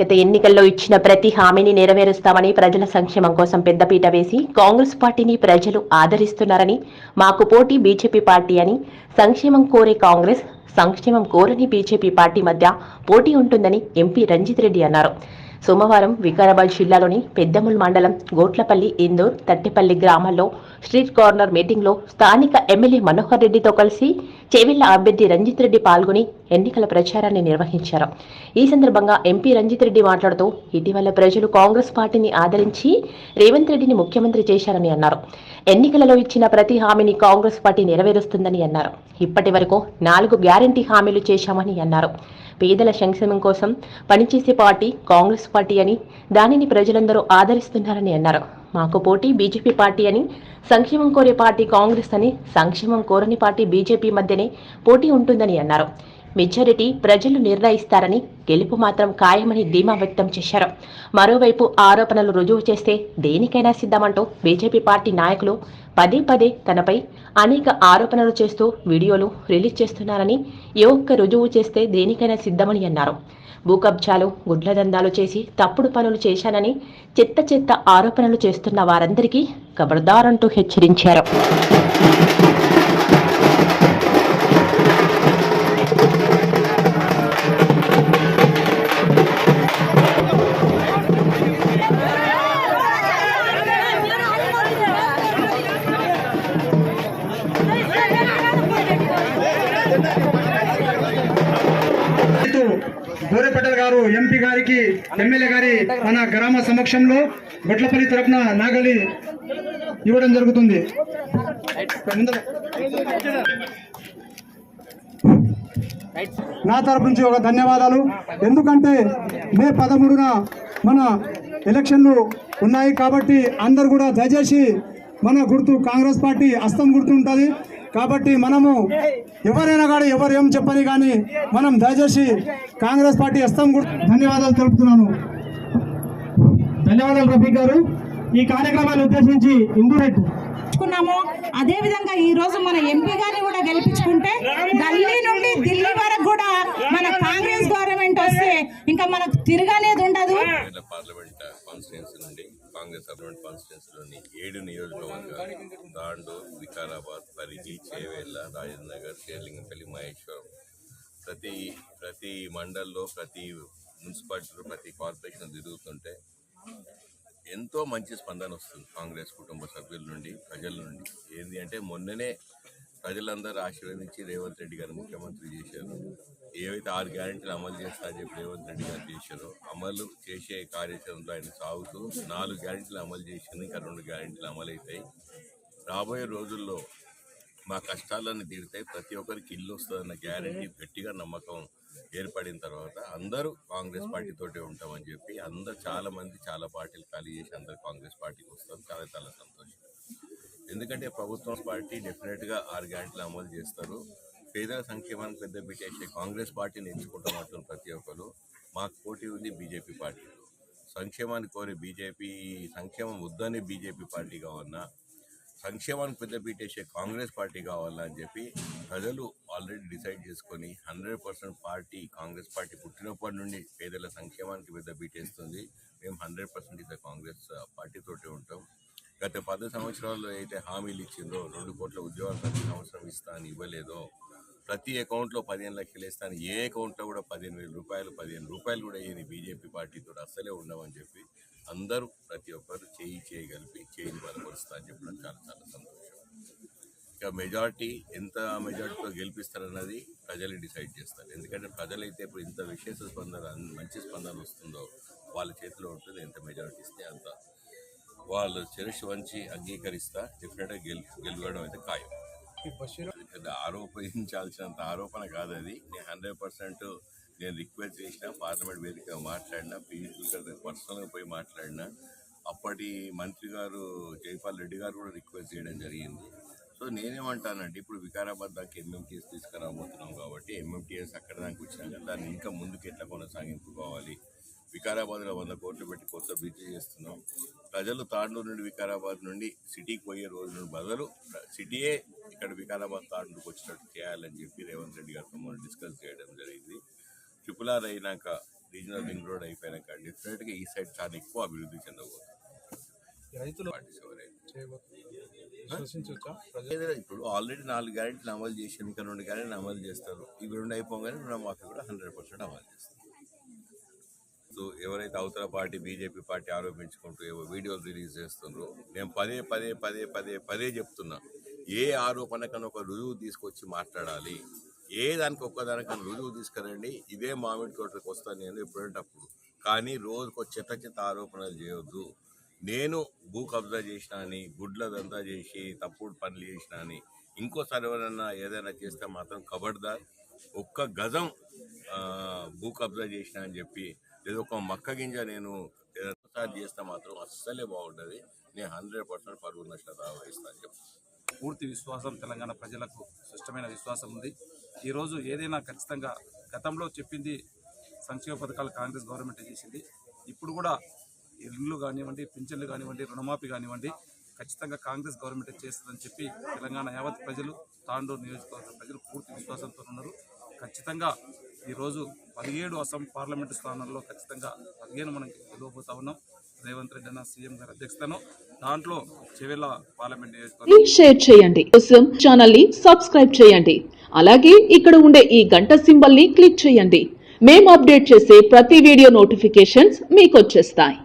గత ఎన్నికల్లో ఇచ్చిన ప్రతి హామీని నెరవేరుస్తామని ప్రజల సంక్షేమం కోసం పెద్దపీట వేసి కాంగ్రెస్ పార్టీని ప్రజలు ఆదరిస్తున్నారని మాకు పోటీ బీజేపీ పార్టీ అని సంక్షేమం కోరే కాంగ్రెస్ సంక్షేమం కోరని బీజేపీ పార్టీ మధ్య పోటీ ఉంటుందని ఎంపీ రంజిత్ రెడ్డి అన్నారు. సోమవారం వికారాబాద్ జిల్లాలోని పెద్దముల్ మండలం గోట్లపల్లి ఇందూర్ తట్టిపల్లి గ్రామాల్లో స్ట్రీట్ కార్నర్ మీటింగ్లో స్థానిక ఎమ్మెల్యే మనోహర్ రెడ్డితో కలిసి చేవెళ్ళ అభ్యర్థి రంజిత్ రెడ్డి పాల్గొని ఎన్నికల ప్రచారాన్ని నిర్వహించారు. ఈ సందర్భంగా ఎంపీ రంజిత్ రెడ్డి మాట్లాడుతూ ఇటీవల ప్రజలు కాంగ్రెస్ పార్టీని ఆదరించి రేవంత్ రెడ్డిని ముఖ్యమంత్రి చేశారని అన్నారు. ఎన్నికలలో ఇచ్చిన ప్రతి హామీని కాంగ్రెస్ పార్టీ నెరవేరుస్తుందని అన్నారు. ఇప్పటి వరకు నాలుగు గ్యారంటీ హామీలు చేశామని అన్నారు. పేదల సంక్షేమం కోసం పనిచేసే పార్టీ కాంగ్రెస్ పార్టీ అని దానిని ప్రజలందరూ ఆదరిస్తున్నారని అన్నారు. మాకు పోటీ బీజేపీ పార్టీ అని సంక్షేమం కోరే పార్టీ కాంగ్రెస్ అని సంక్షేమం కోరని పార్టీ బీజేపీ మధ్యనే పోటీ ఉంటుందని అన్నారు. మెజారిటీ ప్రజలు నిర్ణయిస్తారని గెలుపు మాత్రం ఖాయమని ధీమా వ్యక్తం చేశారు. మరోవైపు ఆరోపణలు రుజువు చేస్తే దేనికైనా సిద్ధమంటూ బీజేపీ పార్టీ నాయకులు పదే పదే తనపై అనేక ఆరోపణలు చేస్తూ వీడియోలు రిలీజ్ చేస్తున్నారని ఏ ఒక్క రుజువు చేస్తే దేనికైనా సిద్ధమని అన్నారు. భూకబ్జాలు గుడ్ల దందాలు చేసి తప్పుడు పనులు చేశానని చెత్త చెత్త ఆరోపణలు చేస్తున్న వారందరికీ ఖబర్దారంటూ హెచ్చరించారు. గారు ఎంపీ గారికి ఎమ్మెల్యే గారి మన గ్రామ సమక్షంలో గొట్లపల్లి తరపున నాగలి ఇవ్వడం జరుగుతుంది. నా తరపు నుంచి ఒక ధన్యవాదాలు. ఎందుకంటే మే పదమూడున మన ఎలక్షన్లు ఉన్నాయి కాబట్టి అందరు కూడా దయచేసి మన గుర్తు కాంగ్రెస్ పార్టీ అస్తం గుర్తు ఉంటుంది కాబట్టి మనము ఎవరైనా కానీ ఎవరు ఏం చెప్పని కానీ మనం దయచేసి కాంగ్రెస్ పార్టీ అస్తం గుర్తు ధన్యవాదాలు తెలుపుతున్నాను. ధన్యవాదాలు రఫీక్ గారు. ఈ కార్యక్రమాన్ని ఉద్దేశించి ఇందురెడ్డి. గెలుచుకున్నాము అదే విధంగా ఈ రోజు మన ఎంపీ గారిని కూడా గెలిపించుకుంటే ఢిల్లీ నుండి ఢిల్లీ వరకు కూడా మన కాంగ్రెస్ గవర్నమెంట్ వస్తే ఇంకా మనకు తిరగనేది ఉండదు. పార్లమెంట్ కాన్స్టిట్యున్సీ నుండి కాంగ్రెస్ పార్లమెంట్ కాన్స్టిట్యున్సీలోని ఏడు నియోజకవర్గాలు. దాండు వికారాబాద్ పరిగి చేవేళ్ళ రాజేంద్రనగర్ శ్రీలింగంపల్లి మహేశ్వరం. ప్రతి ప్రతి మండల్లో ప్రతి మున్సిపాలిటీలో ప్రతి కార్పొరేషన్ తిరుగుతుంటే ఎంతో మంచి స్పందన వస్తుంది కాంగ్రెస్ కుటుంబ సభ్యుల నుండి ప్రజల నుండి. ఏంటి అంటే మొన్ననే ప్రజలందరూ ఆశీర్వదించి రేవంత్ రెడ్డి గారు ముఖ్యమంత్రి చేశారు. ఏవైతే ఆరు గ్యారెంటీలు అమలు చేస్తారని చెప్పి రేవంత్ రెడ్డి గారు చేశారో అమలు చేసే కార్యాచరణలో ఆయన సాగుతూ నాలుగు గ్యారెంటీలు అమలు చేసింది ఇంకా రెండు గ్యారెంటీలు అమలు అవుతాయి రాబోయే రోజుల్లో మా కష్టాలన్నీ తీరుతాయి. ప్రతి ఒక్కరికి ఇల్లు వస్తుందన్న గ్యారెంటీ గట్టిగా నమ్మకం ఏర్పడిన తర్వాత అందరూ కాంగ్రెస్ పార్టీతోటే ఉంటామని చెప్పి అందరు చాలా మంది చాలా పార్టీలు ఖాళీ చేసి అందరు కాంగ్రెస్ పార్టీకి వస్తాం. చాలా చాలా సంతోషం. ఎందుకంటే ప్రభుత్వం పార్టీ డెఫినెట్గా ఆరు గ్యారెంటీలు అమలు చేస్తారు. పేదల సంక్షేమానికి పెద్ద పెట్టేసే కాంగ్రెస్ పార్టీని ఎంచుకుంటాం అంటున్న ప్రతి ఒక్కరు. మాకు పోటీ ఉంది బీజేపీ పార్టీలో సంక్షేమాన్ని కోరి బీజేపీ సంక్షేమం వద్దని బీజేపీ పార్టీ కావాలన్నా సంక్షేమానికి పెద్ద పెట్టేసే కాంగ్రెస్ పార్టీ కావాలా అని చెప్పి ప్రజలు ఆల్రెడీ డిసైడ్ చేసుకొని hundred percent party Congress party పుట్టినప్పటి నుండి పేదల సంక్షేమానికి పెద్ద పీటేస్తుంది మేము హండ్రెడ్ పర్సెంట్ ఇదే కాంగ్రెస్ పార్టీతోటే ఉంటాం. గత పది సంవత్సరాల్లో అయితే హామీలు ఇచ్చిందో రెండు కోట్ల ఉద్యోగాలు ప్రతి సంవత్సరం ఇస్తాను ఇవ్వలేదో ప్రతి అకౌంట్లో పదిహేను లక్షలు ఇస్తాను ఏ అకౌంట్లో కూడా పదిహేను వేల రూపాయలు పదిహేను రూపాయలు కూడా ఏది బీజేపీ పార్టీతో అస్సలే ఉండవని చెప్పి అందరూ ప్రతి ఒక్కరు చేయి చేయగలిపి చేయిని బలపరుస్తా అని చెప్పడం చాలా చాలా సంతోషం. ఇక మెజార్టీ ఎంత మెజార్టీతో గెలిపిస్తారన్నది ప్రజలు డిసైడ్ చేస్తారు. ఎందుకంటే ప్రజలైతే ఇప్పుడు ఇంత విశేష స్పందన మంచి స్పందన వస్తుందో వాళ్ళ చేతిలో ఉంటుంది ఎంత మెజారిటీ ఇస్తే అంత వాళ్ళు శిరస్సు వంచి అంగీకరిస్తా డెఫినెట్గా గెలు గెలవడం అయితే ఖాయం. ఆరోపించాల్సినంత ఆరోపణ కాదు అది. నేను హండ్రెడ్ పర్సెంట్ నేను రిక్వెస్ట్ చేసిన పార్లమెంట్ వేదికగా మాట్లాడినా పీయూష్ గారు పర్సనల్గా పోయి మాట్లాడినా అప్పటి మంత్రి గారు జైపాల్ రెడ్డి గారు కూడా రిక్వెస్ట్ చేయడం జరిగింది. సో నేనేమంటానంటే ఇప్పుడు వికారాబాద్ దాకా ఎంఎంటీఎస్ తీసుకురాబోతున్నాం కాబట్టి ఎంఎంటీఎస్ అక్కడ దాకా వచ్చినాక దాన్ని ఇంకా ముందుకు ఎట్లా కొనసాగింపు కావాలి వికారాబాద్లో వంద కోట్లు పెట్టి కొత్త బ్రిడ్జ్ చేస్తున్నాం. ప్రజలు తాండూరు నుండి వికారాబాద్ నుండి సిటీకి పోయే రోజు నుండి బదులు సిటీయే ఇక్కడ వికారాబాద్ తాండూరుకు వచ్చినట్టు చేయాలని చెప్పి రేవంత్ రెడ్డి గారితో మనం డిస్కస్ చేయడం జరిగింది. ట్రిపుల్ ఆర్ అయినాక రీజనల్ రింగ్ రోడ్ అయిపోయాక డెఫినెట్గా ఈ సైడ్ చాలా ఎక్కువ అభివృద్ధి చెందబోతుంది. రైతులు ఇప్పుడు ఆల్రెడీ నాలుగు గ్యారెంటీలు అమలు చేసి ఇంకా రెండు గ్యారెంటీలు అమలు చేస్తారు. ఇవి రెండు అయిపోగానే రుణమాఫీ కూడా హండ్రెడ్ పర్సెంట్ అమలు చేస్తారు. చేస్తూ ఎవరైతే అవతల పార్టీ బీజేపీ పార్టీ ఆరోపించుకుంటూ ఏవో వీడియోలు రిలీజ్ చేస్తున్నారో నేను పదే పదే పదే పదే పదే చెప్తున్నా. ఏ ఆరోపణకన్నా ఒక రుజువు తీసుకొచ్చి మాట్లాడాలి. ఏ దానికి ఒక్కదానికన్నా రుజువు తీసుకురండి. ఇదే మామిడి తోటకు వస్తాను నేను ఎప్పుడంటప్పుడు. కానీ రోజుకు చెత్త చెత్త ఆరోపణలు చేయొద్దు. నేను భూ కబ్జా చేసిన అని గుడ్లదంతా చేసి తప్పుడు పనులు చేసిన అని ఇంకోసారి ఎవరన్నా ఏదైనా చేస్తే మాత్రం కబడ్దార్. ఒక్క గజం భూ కబ్జా చేసిన అని చెప్పి లేదా ఒక మక్క గింజ నేను ఏదైనా చేస్తే మాత్రం అస్సలే బాగుంటుంది. నేను హండ్రెడ్ పర్సెంట్ పరువు నష్టత వహిస్తాను పూర్తి విశ్వాసం తెలంగాణ ప్రజలకు స్పష్టమైన విశ్వాసం ఉంది. ఈరోజు ఏదైనా ఖచ్చితంగా గతంలో చెప్పింది సంక్షేమ పథకాలు కాంగ్రెస్ గవర్నమెంట్ చేసింది. ఇప్పుడు కూడా ఇళ్ళు కానివ్వండి పింఛన్లు కానివ్వండి రుణమాఫీ కానివ్వండి ఖచ్చితంగా కాంగ్రెస్ గవర్నమెంట్ చేస్తుందని చెప్పి తెలంగాణ యావత్ ప్రజలు తాండూరు నియోజకవర్గ ప్రజలు పూర్తి విశ్వాసంతో ఉన్నారు. ఖచ్చితంగా ఈరోజు పదిహేడు అసెం పార్లమెంటు స్థానాల్లో ఖచ్చితంగా పదిహేను మనం గెలవబోతా ఉన్నాం. రేవంత్ రెడ్డి అన్న సీఎం గారి అధ్యక్షతను దాంట్లో చెవెళ్ళ పార్లమెంట్ నియోజకవర్గం షేర్ చేయండి. కోసం ఛానల్ని సబ్స్క్రైబ్ చేయండి. అలాగే ఇక్కడ ఉండే ఈ గంట సింబల్ని క్లిక్ చేయండి. మేము అప్డేట్ చేసే ప్రతి వీడియో నోటిఫికేషన్స్ మీకు వచ్చేస్తాయి.